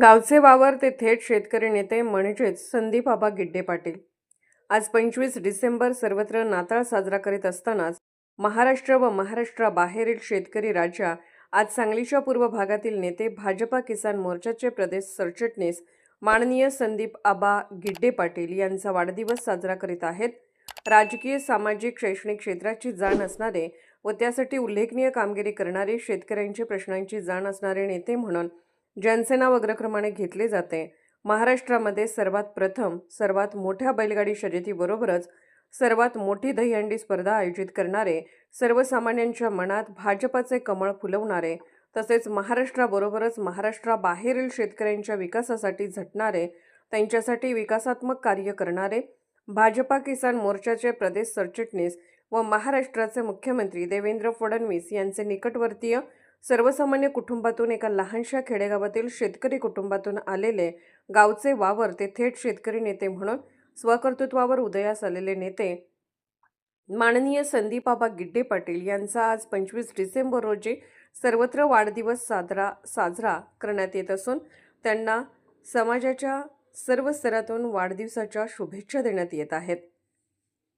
गावचे वावर ते थेट शेतकरी नेते म्हणजेच संदीप आबा गिड्डे पाटील. आज पंचवीस डिसेंबर सर्वत्र नाताळ साजरा करीत असतानाच महाराष्ट्र व महाराष्ट्राबाहेरील शेतकरी राजा आज सांगलीच्या पूर्व भागातील नेते भाजपा किसान मोर्चाचे प्रदेश सरचिटणीस माननीय संदीप आबा गिड्डे पाटील यांचा वाढदिवस साजरा करीत आहेत. राजकीय सामाजिक शैक्षणिक क्षेत्राची जाण असणारे व त्यासाठी उल्लेखनीय कामगिरी करणारे शेतकऱ्यांच्या प्रश्नांची जाण असणारे नेते म्हणून ज्यांचे नाव अग्रक्रमाने घेतले जाते. महाराष्ट्रामध्ये सर्वात प्रथम सर्वात मोठ्या बैलगाडी शर्यतीबरोबरच सर्वात मोठी दहीहंडी स्पर्धा आयोजित करणारे सर्वसामान्यांच्या मनात भाजपाचे कमळ फुलवणारे तसेच महाराष्ट्राबरोबरच महाराष्ट्राबाहेरील शेतकऱ्यांच्या विकासासाठी झटणारे त्यांच्यासाठी विकासात्मक कार्य करणारे भाजपा किसान मोर्चाचे प्रदेश सरचिटणीस व महाराष्ट्राचे मुख्यमंत्री देवेंद्र फडणवीस यांचे निकटवर्तीय सर्वसामान्य कुटुंबातून एका लहानशा खेडेगावातील शेतकरी कुटुंबातून आलेले गावचे वावर ते थेट शेतकरी नेते म्हणून स्वकर्तृत्वावर उदयास आलेले नेते माननीय संदीपाबा गिड्डे पाटील यांचा आज पंचवीस डिसेंबर रोजी सर्वत्र वाढदिवस साजरा साजरा करण्यात येत असून त्यांना समाजाच्या सर्व स्तरातून वाढदिवसाच्या शुभेच्छा देण्यात येत आहेत.